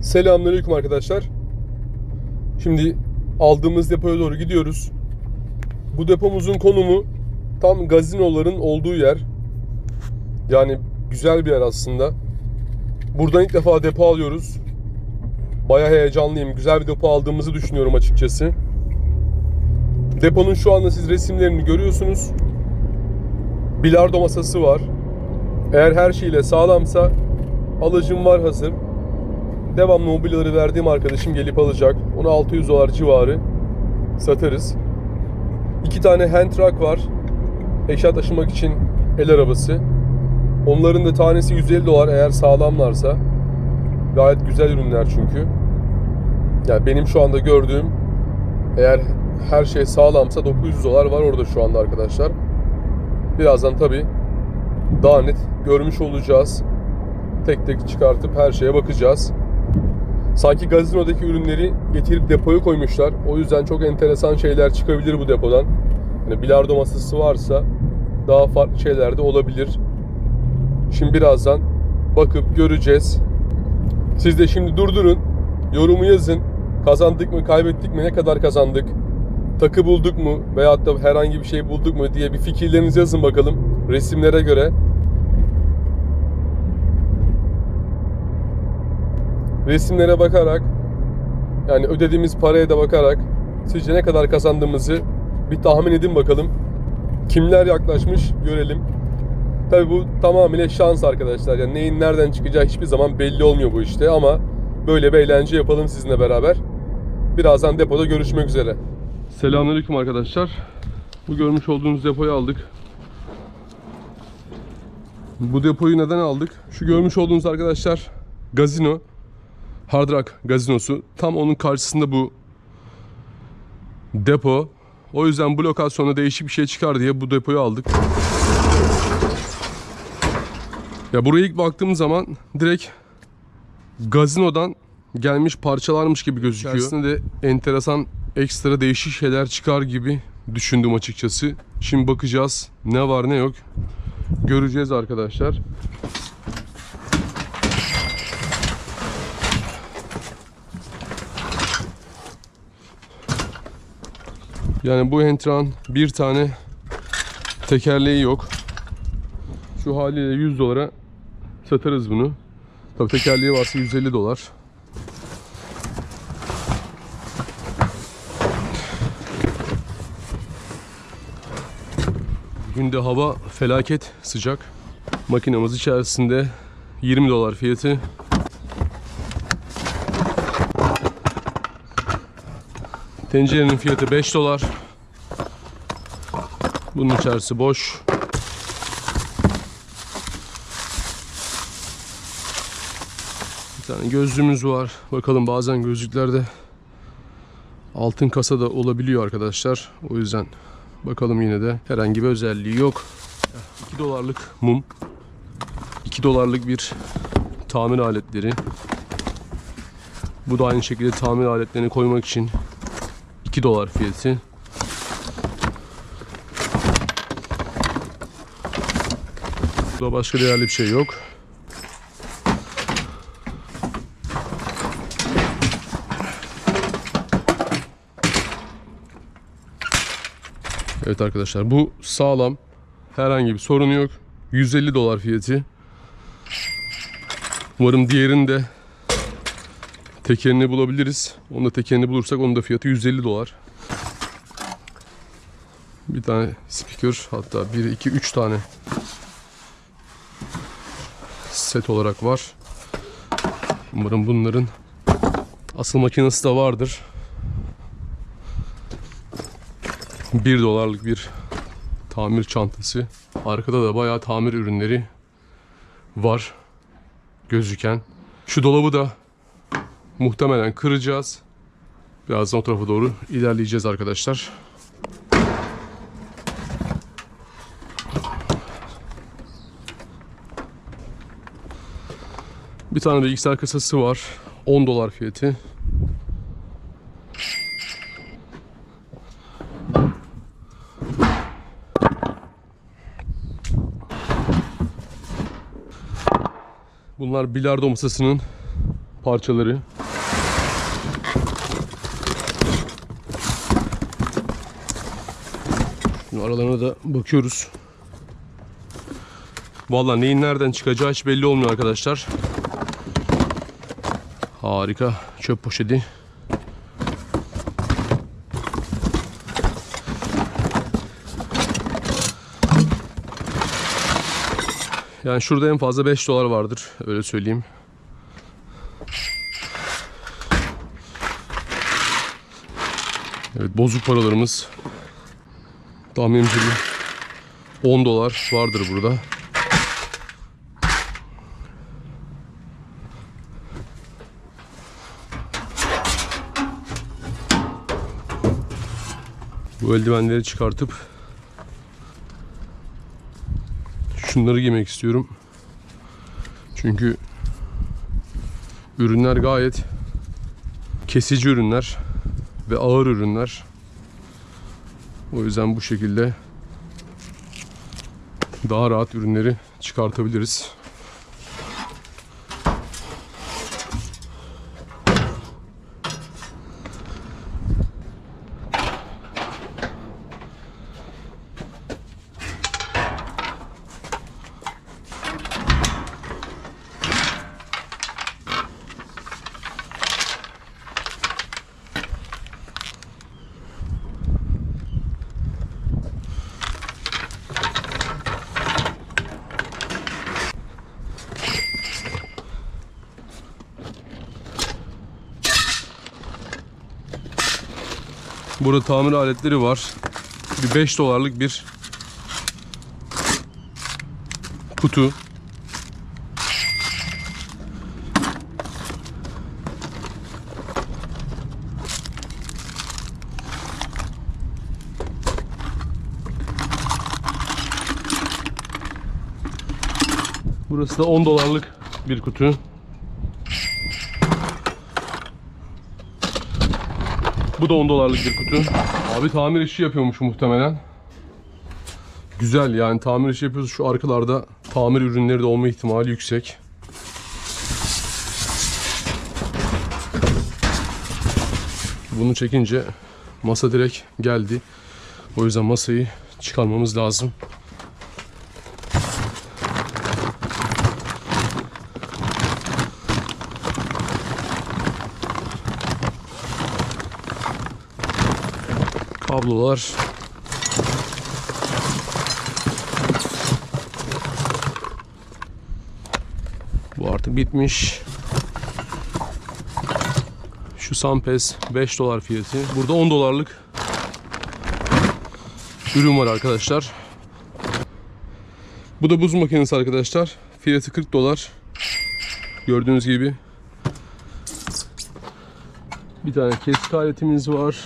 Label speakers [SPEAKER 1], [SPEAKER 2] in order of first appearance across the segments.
[SPEAKER 1] Selamünaleyküm arkadaşlar. Şimdi aldığımız depoya doğru gidiyoruz. Bu depomuzun konumu tam gazinoların olduğu yer. Yani güzel bir yer aslında. Buradan ilk defa depo alıyoruz. Bayağı heyecanlıyım. Güzel bir depo aldığımızı düşünüyorum açıkçası. Deponun şu anda siz resimlerini görüyorsunuz. Bilardo masası var. Eğer her şeyle sağlamsa alıcım var hazır. Devamlı mobilyaları verdiğim arkadaşım gelip alacak. Onu 600 dolar civarı satarız. İki tane hand truck var. Eşya taşımak için el arabası. Onların da tanesi 150 dolar eğer sağlamlarsa. Gayet güzel ürünler çünkü. Yani benim şu anda gördüğüm eğer her şey sağlamsa 900 dolar var orada şu anda arkadaşlar. Birazdan tabi daha net görmüş olacağız. Tek tek çıkartıp her şeye bakacağız. Sanki gazinodaki ürünleri getirip depoya koymuşlar. O yüzden çok enteresan şeyler çıkabilir bu depodan. Yani bilardo masası varsa daha farklı şeyler de olabilir. Şimdi birazdan bakıp göreceğiz. Siz de şimdi durdurun. Yorumu yazın. Kazandık mı, kaybettik mi, ne kadar kazandık? Takı bulduk mu veyahut da herhangi bir şey bulduk mu diye bir fikirlerinizi yazın bakalım. Resimlere göre. Resimlere bakarak yani ödediğimiz paraya da bakarak sizce ne kadar kazandığımızı bir tahmin edin bakalım. Kimler yaklaşmış görelim. Tabi bu tamamıyla şans arkadaşlar. Yani neyin nereden çıkacağı hiçbir zaman belli olmuyor bu işte ama böyle bir eğlence yapalım sizinle beraber. Birazdan depoda görüşmek üzere. Selamünaleyküm arkadaşlar. Bu görmüş olduğunuz depoyu aldık. Bu depoyu neden aldık? Şu görmüş olduğunuz arkadaşlar gazino. Hard Rock gazinosu. Tam onun karşısında bu depo. O yüzden bu lokasyonda değişik bir şey çıkar diye bu depoyu aldık. Ya buraya ilk baktığım zaman direkt gazinodan gelmiş parçalarmış gibi gözüküyor. İçerisinde de enteresan ekstra değişik şeyler çıkar gibi düşündüm açıkçası. Şimdi bakacağız ne var ne yok. Göreceğiz arkadaşlar. Yani bu entran bir tane tekerleği yok. Şu haliyle 100 dolara satarız bunu. Tabii tekerleği varsa 150 dolar. Bugün de hava felaket sıcak. Makinamız içerisinde 20 dolar fiyatı. Tencerenin fiyatı 5 dolar. Bunun içerisi boş. Bir tane gözlüğümüz var. Bakalım bazen gözlüklerde altın kasa da olabiliyor arkadaşlar. O yüzden bakalım yine de herhangi bir özelliği yok. 2 dolarlık mum. 2 dolarlık bir tamir aletleri. Bu da aynı şekilde tamir aletlerini koymak için 2 dolar fiyatı. Burada başka değerli bir şey yok. Evet arkadaşlar bu sağlam. Herhangi bir sorunu yok. 150 dolar fiyatı. Umarım diğerini de tekerini bulabiliriz. Onu da tekerini bulursak onun da fiyatı 150 dolar. Bir tane speaker hatta 1 2 3 tane set olarak var. Umarım bunların asıl makinesi de vardır. 1 dolarlık bir tamir çantası. Arkada da bayağı tamir ürünleri var gözüken. Şu dolabı da muhtemelen kıracağız. Birazdan o tarafa doğru ilerleyeceğiz arkadaşlar. Bir tane bilgisayar kasası var. 10 dolar fiyatı. Bunlar bilardo masasının parçaları. Şimdi aralarına da bakıyoruz. Vallahi neyin nereden çıkacağı hiç belli olmuyor arkadaşlar. Harika çöp poşeti. Yani şurada en fazla 5 dolar vardır öyle söyleyeyim. Evet bozuk paralarımız tahminimce bir 10 dolar vardır burada. Bu eldivenleri çıkartıp şunları giymek istiyorum. Çünkü ürünler gayet kesici ürünler ve ağır ürünler. O yüzden bu şekilde daha rahat ürünleri çıkartabiliriz. Burada tamir aletleri var. Bir 5 dolarlık bir kutu. Burası da 10 dolarlık bir kutu. Bu da 10 dolarlık bir kutu. Abi tamir işi yapıyormuş muhtemelen. Güzel yani tamir işi yapıyoruz. Şu arkalarda tamir ürünleri de olma ihtimali yüksek. Bunu çekince masa direkt geldi. O yüzden masayı çıkarmamız lazım. Kablolar. Bu artık bitmiş. Şu Sampes 5 dolar fiyatı. Burada 10 dolarlık ürün var arkadaşlar. Bu da buz makinesi arkadaşlar. Fiyatı 40 dolar. Gördüğünüz gibi. Bir tane kesik aletimiz var.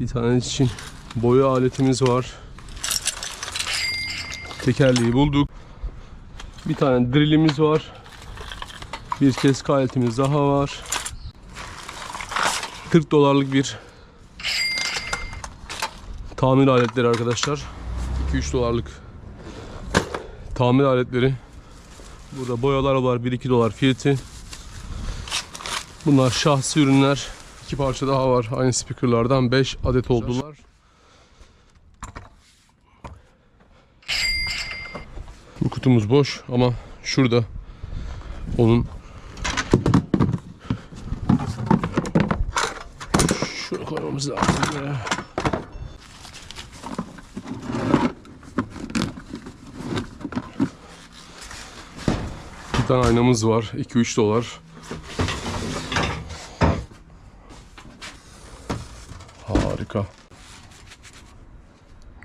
[SPEAKER 1] Bir tane için boya aletimiz var. Tekerleği bulduk. Bir tane drillimiz var. Bir kesik aletimiz daha var. 40 dolarlık bir tamir aletleri arkadaşlar. 2-3 dolarlık tamir aletleri. Burada boyalar var 1-2 dolar fiyatı. Bunlar şahsi ürünler. İki parça daha var. Aynı speakerlardan 5 adet oldular. Bu kutumuz boş ama şurada onun şunu koymamız lazım ya. Bir tane aynamız var. 2-3 dolar. Harika.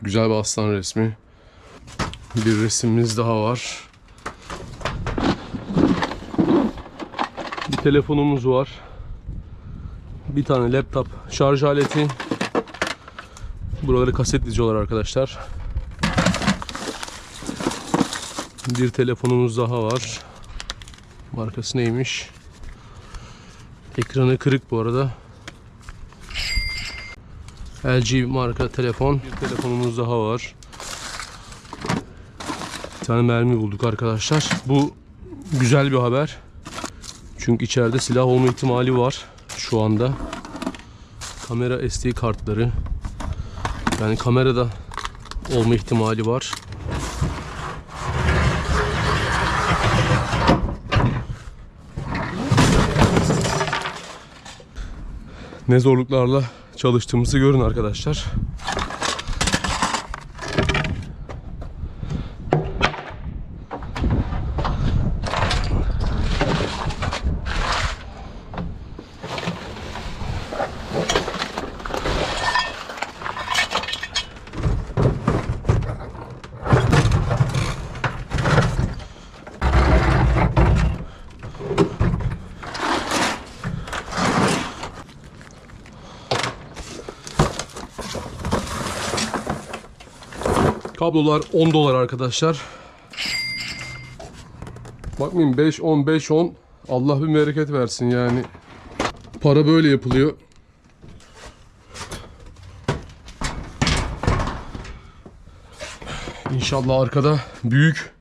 [SPEAKER 1] Güzel bir aslan resmi. Bir resimimiz daha var. Bir telefonumuz var. Bir tane laptop şarj aleti. Buraları kasetliyorlar arkadaşlar. Bir telefonumuz daha var. Markası neymiş? Ekranı kırık bu arada. LG marka telefon. Bir telefonumuz daha var. Bir tane mermi bulduk arkadaşlar. Bu güzel bir haber.
[SPEAKER 2] Çünkü içeride silah olma ihtimali var şu anda. Kamera SD kartları. Yani kamerada olma ihtimali var. Ne zorluklarla çalıştığımızı görün arkadaşlar. Kablolar 10 dolar arkadaşlar. Bakmayın 5 10 5 10 Allah bir bereket versin yani. Para böyle yapılıyor. İnşallah arkada büyük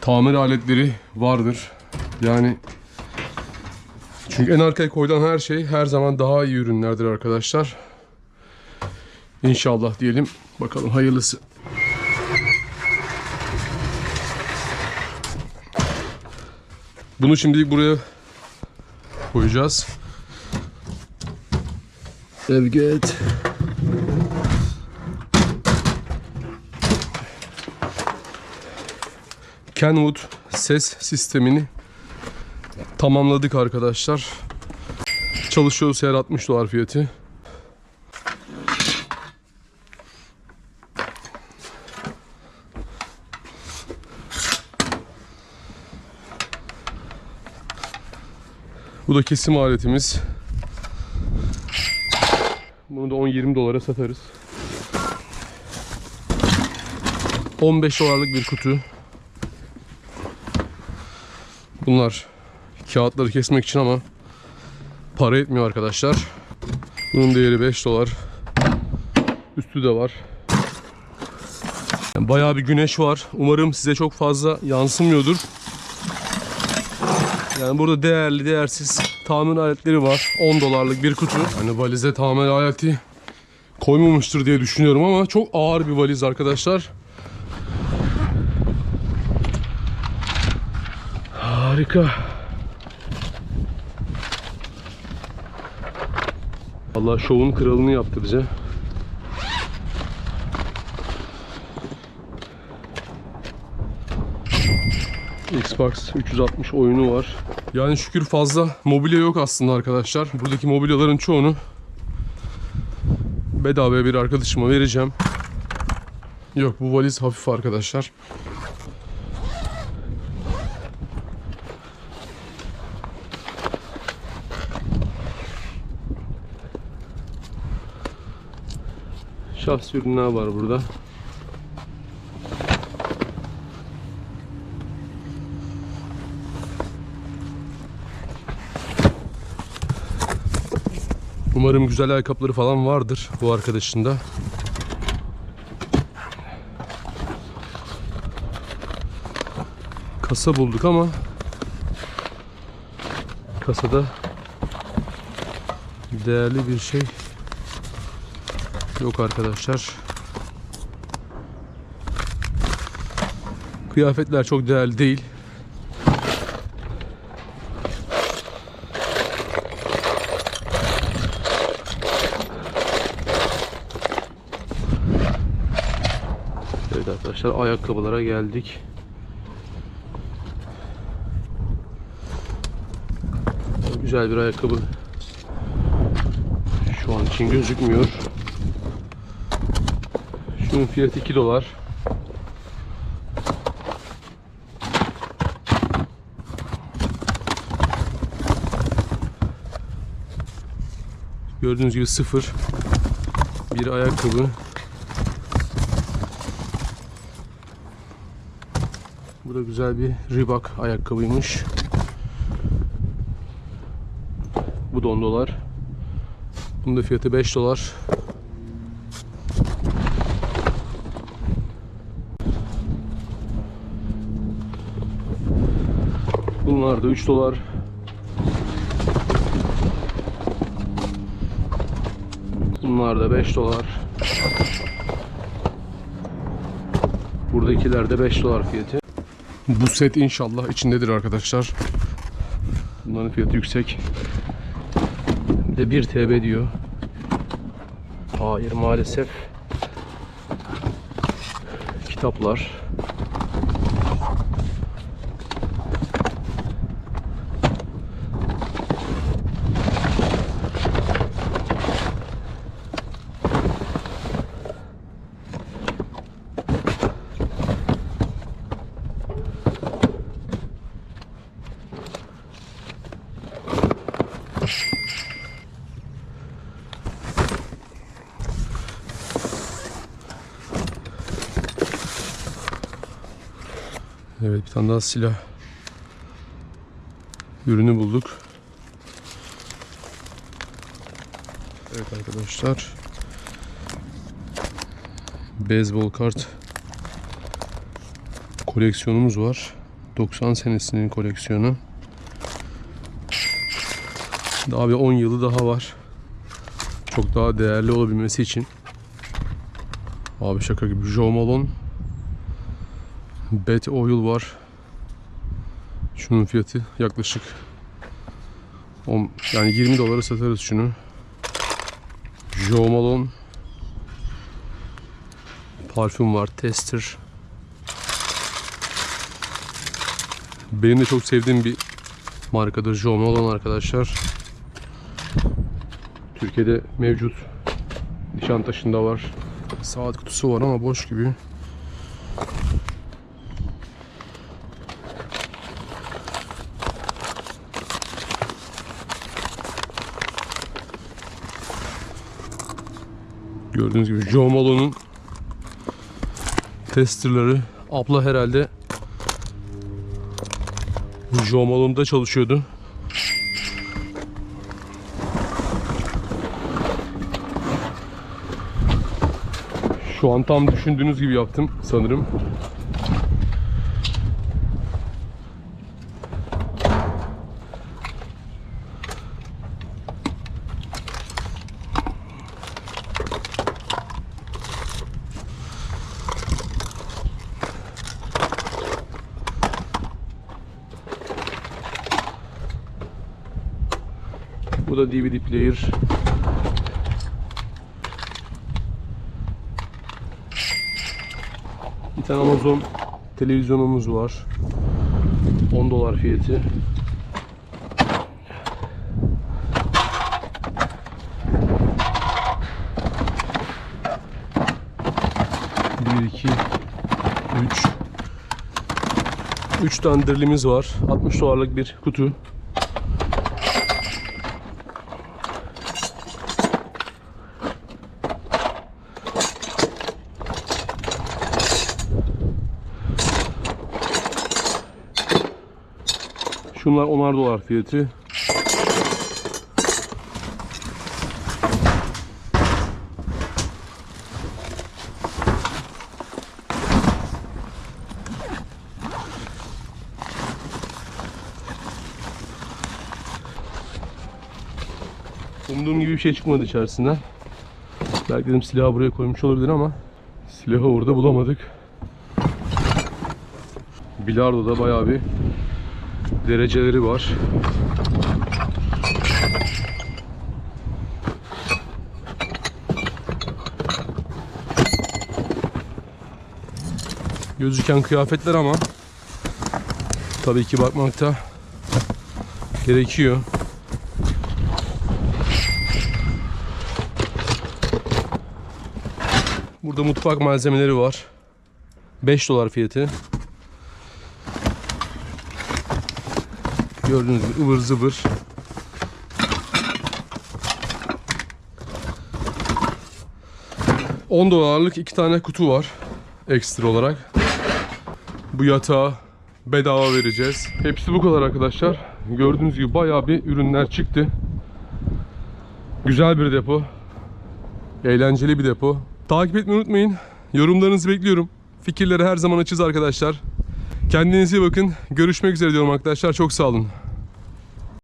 [SPEAKER 2] tamir aletleri vardır. Yani çünkü en arkaya koyulan her şey her zaman daha iyi ürünlerdir arkadaşlar. İnşallah diyelim. Bakalım hayırlısı. Bunu şimdilik buraya koyacağız. Evet. Kenwood ses sistemini tamamladık arkadaşlar. Çalışıyor seher 60 dolar fiyatı. Bu da kesim aletimiz. Bunu da 10-20 dolara satarız. 15 dolarlık bir kutu. Bunlar kağıtları kesmek için ama para etmiyor arkadaşlar. Bunun değeri 5 dolar. Üstü de var. Yani Bayağı bir güneş var. Umarım size çok fazla yansımıyordur. Yani burada değerli değersiz tamir aletleri var. 10 dolarlık bir kutu. Hani valize tamir aleti koymamıştır diye düşünüyorum ama çok ağır bir valiz arkadaşlar. Harika. Allah şovun kralını yaptı bize. Xbox 360 oyunu var. Yani şükür fazla mobilya yok aslında arkadaşlar. Buradaki mobilyaların çoğunu bedavaya bir arkadaşıma vereceğim. Yok bu valiz hafif arkadaşlar. Şahsi ürünler var burada. Umarım güzel ayakkabıları falan vardır bu arkadaşın da. Kasa bulduk ama kasada değerli bir şey yok arkadaşlar. Kıyafetler çok değerli değil. Evet arkadaşlar ayakkabılara geldik. Güzel bir ayakkabı. Şu an için gözükmüyor. Şunun fiyatı 2 dolar. Gördüğünüz gibi sıfır bir ayakkabı. da güzel bir Reebok ayakkabıymış. Bu da 10 dolar. Bunun da fiyatı 5 dolar. Bunlar da 3 dolar.
[SPEAKER 3] Bunlar da 5 dolar. Buradakiler de 5 dolar fiyatı.
[SPEAKER 2] Bu set inşallah içindedir arkadaşlar.
[SPEAKER 3] Bunların fiyatı yüksek. Bir de 1 TB diyor. Hayır maalesef. Kitaplar.
[SPEAKER 2] Evet bir tane daha silah ürünü bulduk. Evet arkadaşlar. Beyzbol kart koleksiyonumuz var. 90 senesinin koleksiyonu. Daha bir 10 yılı daha var. Çok daha değerli olabilmesi için. Abi şaka gibi. Joe Malone Bet Oil var. Şunun fiyatı yaklaşık on, yani 20 dolara satarız şunu. Joe Malone parfüm var. Tester. Benim de çok sevdiğim bir markadır Joe Malone arkadaşlar. Türkiye'de mevcut. Nişantaşı'nda var. Saat kutusu var ama boş gibi. Gördüğünüz gibi Joe Malone'un testerları. Abla herhalde Joe Malone'da çalışıyordu. Şu an tam düşündüğünüz gibi yaptım sanırım. Bu da DVD player. Bir tane Amazon televizyonumuz var. 10 dolar fiyatı. Bir, iki, üç. Üç tane drillimiz var. 60 dolarlık bir kutu. Şunlar 10'ar dolar fiyatı. Umduğum gibi bir şey çıkmadı içerisinden. Belki dedim silahı buraya koymuş olabilir ama silahı orada bulamadık. Bilardo'da bayağı bir dereceleri var. Gözüken kıyafetler ama tabii ki bakmakta gerekiyor. Burada mutfak malzemeleri var. 5 dolar fiyatı. Gördüğünüz gibi ıvır zıvır. ...10 dolarlık iki tane kutu var... ...ekstra olarak. Bu yatağı bedava vereceğiz. Hepsi bu kadar arkadaşlar. Gördüğünüz gibi bayağı bir ürünler çıktı. Güzel bir depo. Eğlenceli bir depo. Takip etmeyi unutmayın. Yorumlarınızı bekliyorum. Fikirleri her zaman açız arkadaşlar. Kendinize iyi bakın. Görüşmek üzere diyorum arkadaşlar. Çok sağ olun.